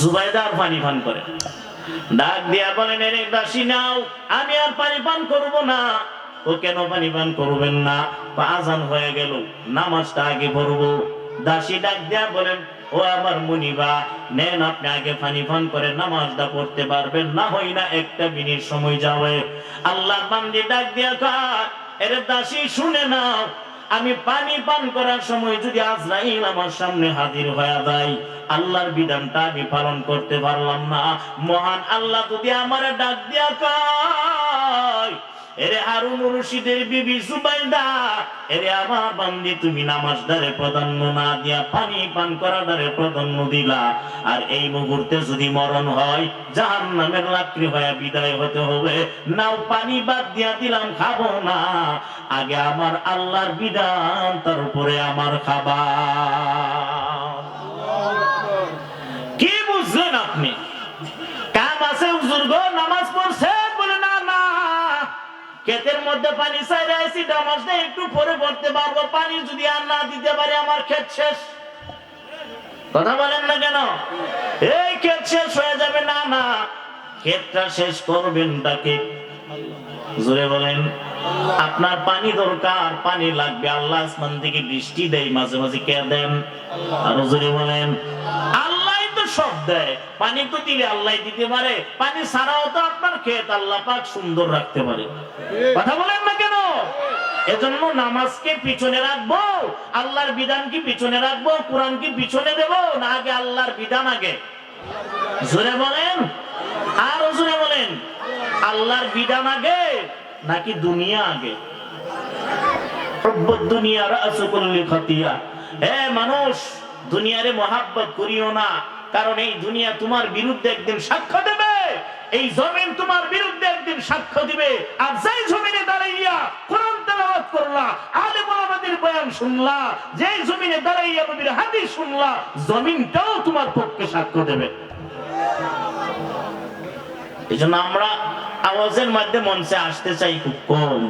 জুবাইদার পানি পান করে। ডাক দিয়া বলেন এর দাসী, নাও। আমি আর পানি পান করব না। ও কেন পানি পান করবেন না? আজান হয়ে গেল। নামাজটা আগে পড়ব। দাসী ডাক দিয়া বলেন ও আমার মুনিবা, নেন আপনি আগে পানি পান করে নামাজটা পড়তে পারবেন। না হই না একটা মিনিট সময় যাবে। আল্লাহ বান্দি ডাক দিয়া কার এর দাসী, শুনে নাও। আমি পানি পান করার সময় যদি আজরাইল আমার সামনে হাজির হয়ে যায়, আল্লাহর বিধানটা আমি পালন করতে পারলাম না। মহান আল্লাহ যদি আমার ডাক দিয়া কয় এরে হারুন রশিদের বিবি সুবাইদা এরে আমার বান্দি, তুমি নামাজদারে প্রাধান্য না দিয়া পানি পান করাদারে প্রাধান্য দিলা। আর এই মুহূর্তে যদি মরণ হয় জাহান নামের লাকড়ি হয়ে বিদায় হতে হবে। নাও পানি বাদ দিয়া দিলাম, খাব না। আগে আমার আল্লাহর বিধান তার উপরে আমার খাবার। মধ্যে পানি চাইলে আইসি নামাজটা একটু পরে পড়তে পারব। পানি যদি আর না দিতে পারে, আমার ক্ষেত শেষ। কথা বলেন না কেন? এই ক্ষেত শেষ হয়ে যাবে না না। ক্ষেতটা শেষ করবেন তাকে। জোরে বলেন, আপনার পানি দরকার, পানি লাগবে। আল্লাহ আসমান থেকে বৃষ্টি দেয়, মাঝে মাঝে কে দেন? আরও জোরে বলেন, আল্লাহ তো সব দেয়। পানি তো দিলে আল্লাহ দিতে পারে। পানি ছাড়াও তো আপনার আল্লাহ পাক সুন্দর রাখতে পারে। কথা বলেন না কেন? এজন্য নামাজকে পিছনে রাখব, আল্লাহর বিধান কি পিছনে রাখব কোরআন কি পিছনে দেব, না আগে আল্লাহর বিধান আগে। জোরে বলেন? আর জোরে বলেন। আল্লাহর বিধান আগে, নাকি দুনিয়া আগে? হুব্বুদ দুনিয়া রাসু কুল্লি খাতিয়া। হে মানুষ, দুনিয়ারে মহাব্বত করিও না। কারণ এই দুনিয়া তোমার বিরুদ্ধে একদিন সাক্ষ্য দেবে, এই জমিন তোমার বিরুদ্ধে একদিন সাক্ষ্য দিবে। আর যেই জমিনে দাঁড়াইয়া কোরআন তেলাওয়াত করলা আলেম ওলামাদের বয়ান শুনলা, যেই জমিনে দাঁড়াইয়া নবীর হাদিস শুনলা, জমিনটাও তোমার পক্ষে সাক্ষ্য দেবে। এই জন্য আমরা আওয়াজের মধ্যে মঞ্চে আসতে চাই খুব কম।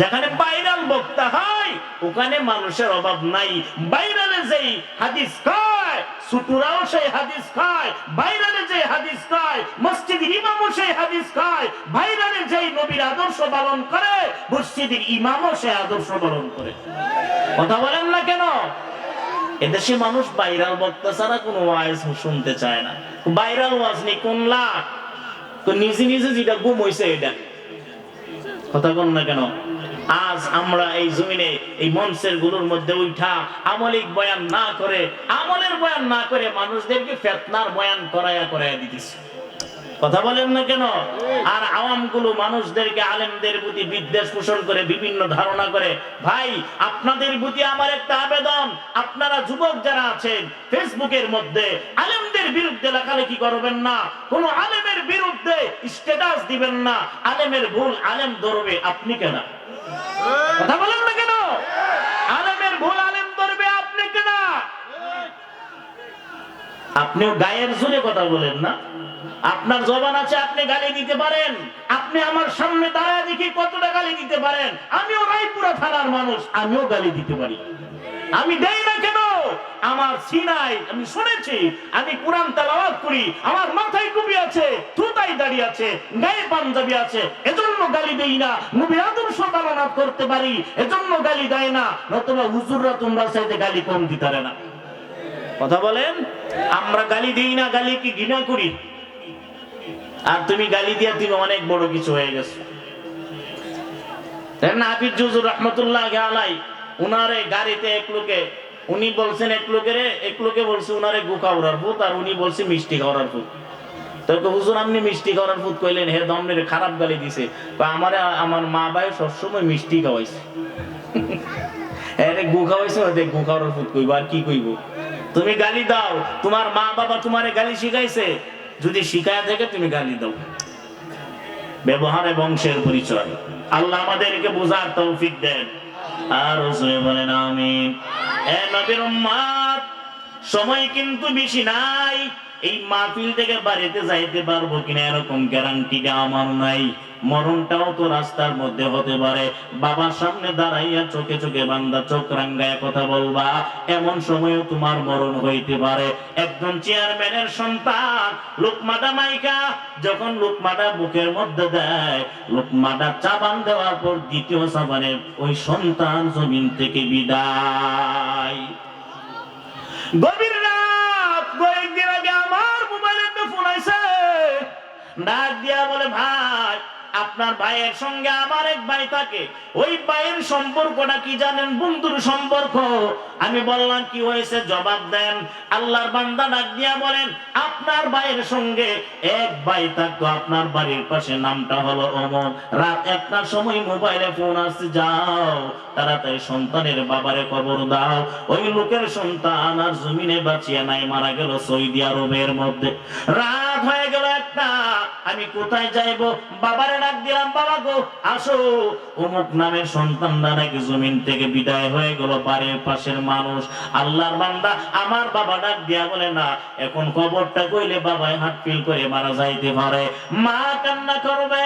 যেখানে বাইরাল বক্তা হয়, ওখানে মানুষের অভাব নাই। বাইরালে যেই হাদিস খায় সুতুরাও সেই হাদিস খায় বাইরালে যে হাদিস খায় মসজিদ ইমামও সেই হাদিস খায় বাইরালে যেই নবীর আদর্শ পালন করে মসজিদের ইমামও সেই আদর্শ পালন করে। কথা বলেন না কেন? এদেশে মানুষ বাইরাল বক্তা ছাড়া কোনো ওয়াজ শুনতে চায় না। বাইরাল ওয়াজ নেই, কোন লাখ? তো নিজে নিজে যেটা গুম হয়েছে এটা। কথা বল না কেন? আজ আমরা এই জমিনে, এই মঞ্চেরগুলোর মধ্যে উঠা আমলিক বয়ান না করে, আমলের বয়ান না করে মানুষদেরকে ফেতনার বয়ান করায়া করায়া দিতেছে। কথা বলেন না কেন? আর আওয়ামগুলো মানুষদেরকে, আলেমদের প্রতি বিদ্বেষ পোষণ করে, বিভিন্ন ধারণা করে, ভাই, আপনাদের প্রতি আমার একটা আবেদন। আপনারা যুবক যারা আছেন, ফেসবুকের মধ্যে, আলেমদের বিরুদ্ধে লেখালেখি করবেন না। কোন আলেমের বিরুদ্ধে স্ট্যাটাস দিবেন না। আলেমের ভুল আলেম ধরবে, আপনি কেন? কথা বলেন না কেন? ভুল আলেম ধরবে আপনি আপনিও গায়ের জোরে কথা বলেন না। আপনার জবান আছে, আপনি গালি দিতে পারেন। আপনি আমার সামনে দাঁড়ায় দেখি কতটা গালি দিতে পারেন। আমিও রায়পুরা থানার মানুষ, আমিও গালি দিতে পারি। আমি দেই না কেন? আমার সিনাই, আমি শুনেছি, আমি কোরআন তেলাওয়াত করি, আমার মাথায় টুপি আছে থুতাই দাড়ি আছে, গায়ে পাঞ্জাবি আছে, এজন্য গালি দেই না নবীর আদর্শ পালন করতে পারি, এজন্য গালি দেয় না, নতুবা হুজুররা তোমরা চাইতে গালি কম দিতারে না। কথা বলেন? আমরা গালি দিই না, গালি কি ঘৃণা করি? আর তুমি গালি দিয়া তুমি অনেক বড় কিছু হয়ে গেছো। দেখেন না হাফিজ জুজুর রহমতুল্লাহ আলাই উনারে গাড়িতে এক লোকে উনি বলছেন এক লোকের এক লোকে বলছে উনারে গুখা উড়ার ভূত আর উনি বলছে মিষ্টি খাওয়ার ভূত। তো কয়, হুজুর আপনি মিষ্টি খাওয়ার ভূত কইলেন হে দমনের খারাপ গালি দিছে। আমারে আমার মা ভাই সবসময় মিষ্টি খাওয়াইছে। গু গু খাওয়ার আর কি তুমি গালি দাও মা বাবা তোমারে গালি যদি শিখায় থাকে তুমি গালি দাও। ব্যবহারে বংশের পরিচয়। আল্লাহ আমাদেরকে বোঝার তৌফিক দেন। আর বলেন আমি এ নবীর উম্মত সময় কিন্তু বেশি নাই। এই মাহফিল থেকে বাড়িতে যাইতে পারব কিনা এরকম গ্যারান্টিটা আমার নাই। মরণটাও তো রাস্তার মধ্যে হতে পারে। বাবার সামনে দাঁড়াইয়া চোখে চোখে বান্দা চোখ রাঙ্গায় কথা বলবা, এমন সময়ও তোমার মরণ হইতে পারে। একজন চেয়ারম্যানের সন্তান লোকমাটা মাইকা, যখন লোকমাটা বুকের মধ্যে দেয় লোকমাটা চাবান দেওয়ার পর দ্বিতীয় চাবানে ওই সন্তান জমিন থেকে বিদায়। গভীর রাত, কয়েকদিন আগে আমার মোবাইলে ফোন আইছে। ডাক দিয়া বলে, ভাই আপনার ভাইয়ের সঙ্গে আমার এক ভাই থাকে। ওই ভাইয়ের সম্পর্কটা কি জানেন? বন্ধুর সম্পর্ক। আমি বললাম, কি হয়েছে? জবাব দেন। আল্লাহর বান্দা ডাক দিয়া বলেন, আপনার ভাইয়ের সঙ্গে এক ভাই থাকতো, আপনার বাড়ির পাশে। নামটা হলো অমর রাত একটার সময় মোবাইলে ফোন আসছে, যাও, তাড়াতাড়ি সন্তানের বাবারে খবর দাও। ওই লোকের সন্তান আর জমিনে বাঁচিয়ে নাই, মারা গেল সৌদি আরবের মধ্যে। রাত হয়ে গেল একটা। আমি কোথায় যাইব? বাবারে ডাক দিলাম, বাবা গো, আসো। অমুক নামের সন্তানরা নাকি জমিন থেকে বিদায় হয়ে গেল, বাড়ির পাশের মানুষ। আল্লাহর বান্দা আমার বাবা ডাক দিয়া বলে, না, এখন খবরটা কইলে বাবাই হাত ফিল করে মারা যাইতে পারে। মা কান্না করবে।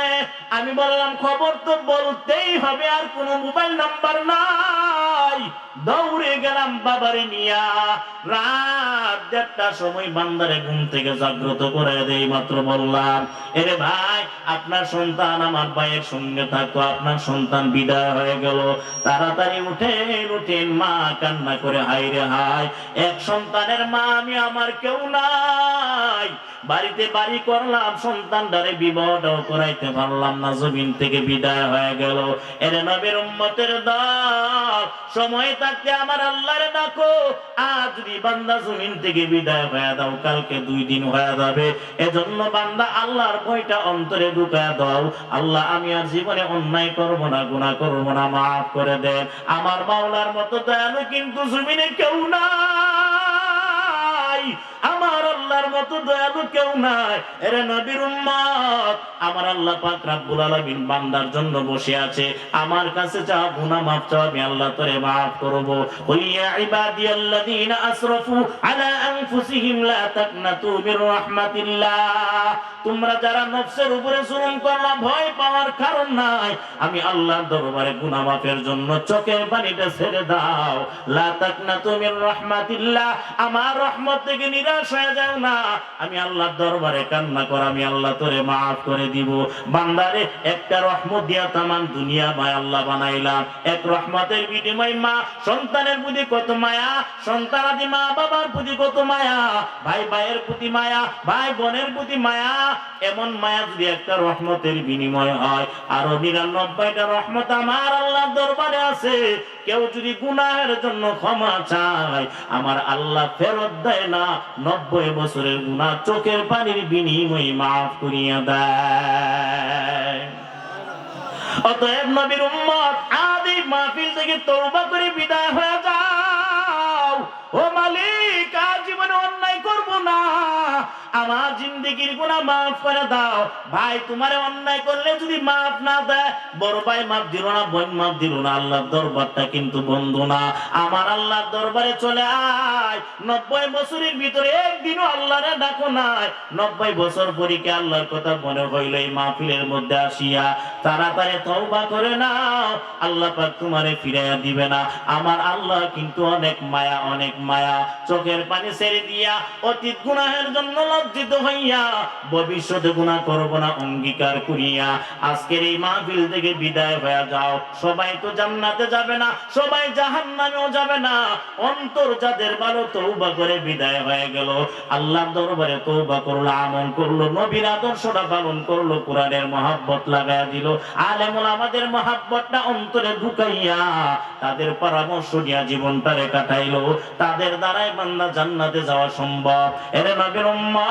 আমি বললাম, খবর তো বলতেই হবে, আর কোনো মোবাইল নাম্বার নাই। দৌড়ে গেলাম বাবারে নিয়া। রাত দেড়টার সময় বান্দারে ঘুম থেকে জাগ্রত করে দেই মাত্র বললাম। এরে ভাই, আপনার সন্তান আমার ভাইয়ের সঙ্গে থাকতো, আপনার সন্তান বিদায় হয়ে গেল। তাড়াতাড়ি উঠেন উঠেন মা কান্না করে হাই রে হাই এক সন্তানের মা আমি, আমার কেউ নাই। বাড়িতে বাড়ি করলাম, সন্তানটারে বিবাহটাও করাইতে পারলাম না, জমিন থেকে বিদায় হয়ে গেল। এর নবীর উম্মতের দল, সময় থাকতে আমার আল্লাহরে ডাকো। আজ যদি বান্দা জমিন থেকে বিদায় হয়ে দাও, কালকে দুই দিন হয়ে যাবে। এজন্য বান্দা, আল্লাহর বইটা অন্তরে ঢুকায় দাও। আল্লাহ, আমি আর জীবনে অন্যায় করব না, গুনাহ করব না, মাফ করে দেন আমার মাওলার মতো দয়ালু কিন্তু জমিনে কেউ না আল্লাহর মতো দয়ালু কেউ নাই। এরে নবীর উম্মত, আমার আল্লাহ পাক রাব্বুল আলামিন বান্দার জন্য বসে আছে। আমার কাছে যা গুনাহ, মাফ চাও, আমি আল্লাহ তোরে মাফ করব। কুল ইয়া ইবাদিয়াল্লাযীনা আসরাফু আলা আনফুসিহিম লা তাকনাতু মির রাহমাতিল্লাহ। তোমরা যারা নফসের উপরে জুলুম করলা, ভয় পাওয়ার কারণ নাই। আমি আল্লাহর দরবারে গুনাহ মাফের জন্য চোখের পানিটা ছেড়ে দাও। লা তাকনাতু মির রাহমাতিল্লাহ। আমার রহমত থেকে নিরাশ হয়ে যাও না। আমি আল্লাহর দরবারে কান্না কর, আমি আল্লাহ তোরে মাফ করে দিব। বান্দারে, একটা রহমত দিয়া তামান দুনিয়া মায় আল্লাহ বানাইলাম। এক রহমতের বিনিময় মা, সন্তানের প্রতি কত মায়া সন্তান আদি মা বাবার প্রতি কত মায়া, ভাই ভাইয়ের প্রতি মায়া, ভাই বোনের প্রতি মায়া, এমন মায়া যদি একটা রহমতের বিনিময় হয়, আরও নিরানব্বইটা রহমত আমার আল্লাহ দরবারে আছে। কেউ যদি গুনাহের জন্য ক্ষমা চায়, আমার আল্লাহ ফেরত দেয় না, নব্বই বছরের গুণা চোখের পানির বিনিময় মাফ করিয়া দেয়। অতএব নবীর উম্মত আদি মাহফিল থেকে তৌবা করে বিদায় হয়ে যাও। ও মালিক, আর জীবনে অন্যায় করব না। আমার জিন্দেগির গুনাহ মাফ করে দাও। ভাই, তোমারে অন্যায় করলে যদি মাফ না দেয়, বড় ভাই মাফ দিল না, বোন মাফ দিল না। আল্লাহর দরবারটা কিন্তু বন্ধ না। আমার আল্লাহর দরবারে চলে আয়। নব্বই বছরের ভিতরে একদিনও আল্লাহরে ডাকো নাই। নব্বই বছর পরীকে আল্লাহর কথা মনে হইল এই মাহফিলের মধ্যে আসিয়া? তাড়াতাড়ি তওবা করে নাও। আল্লাহ পাক তোমারে ফিরাইয়া দিবে না। আমার আল্লাহ কিন্তু অনেক মায়া অনেক মায়া। চোখের পানি ছেড়ে দিয়া অতীত গুনাহের জন্য লজ্জিত হইয়া ভবিষ্যতে গুনাহ করব না, অঙ্গীকার করিয়া। আজকের এই মাহফিল থেকে বিদায় হয়ে যাও। সবাই তো জান্নাতে যাবে না, সবাই জাহান্নামেও যাবে না। অন্তর যাদের ভালো তৌবা করে বিদায় হয়ে গেল। আল্লাহর দরবারে তৌবা করল, আমল করল, নবীর আদর্শটা পালন করল, কোরআনের মহাব্বত লাগায়া দিল। আলেমুল আমাদের মহাব্বতটা অন্তরে ঢুকাইয়া তাদের পরামর্শ নিয়া জীবনটারে কাটাইলো। তাদের দ্বারাই বান্দা জান্নাতে যাওয়া সম্ভব। এরে নবীর উম্মত!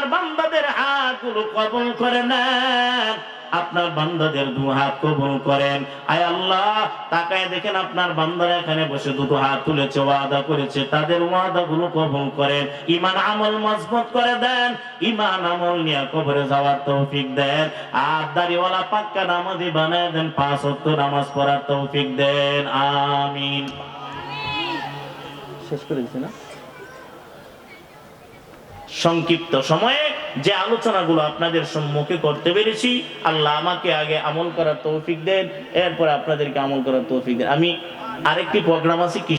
আপনার বান্দাদের হাতগুলো কবল করে নেন। আপনার বান্দাদের দু হাত কবুল করেন। আয় আল্লাহ, তাকায় দেখেন আপনার বান্দারা এখানে বসে দুটো হাত তুলেছে, ওয়াদা করেছে, তাদের ওয়াদা গুলো কবুল করেন। ইমান আমল মজবুত করে দেন। ইমান আমল নিয়ে কবরে যাওয়ার তৌফিক দেন। আর দাড়িওয়ালা পাক্কা নামাজি বানায় দেন, পাঁচ ওয়াক্ত নামাজ পড়ার তৌফিক দেন। আমিন। শেষ করে দিচ্ছি না? সংক্ষিপ্ত সময়ে যে আলোচনাগুলো আপনাদের সম্মুখে করতে পেরেছি, আল্লাহ আমাকে আগে আমল করার তৌফিক দেন, এরপর আপনাদেরকে আমল করার তৌফিক দেন। আমি আরেকটি প্রোগ্রাম আছে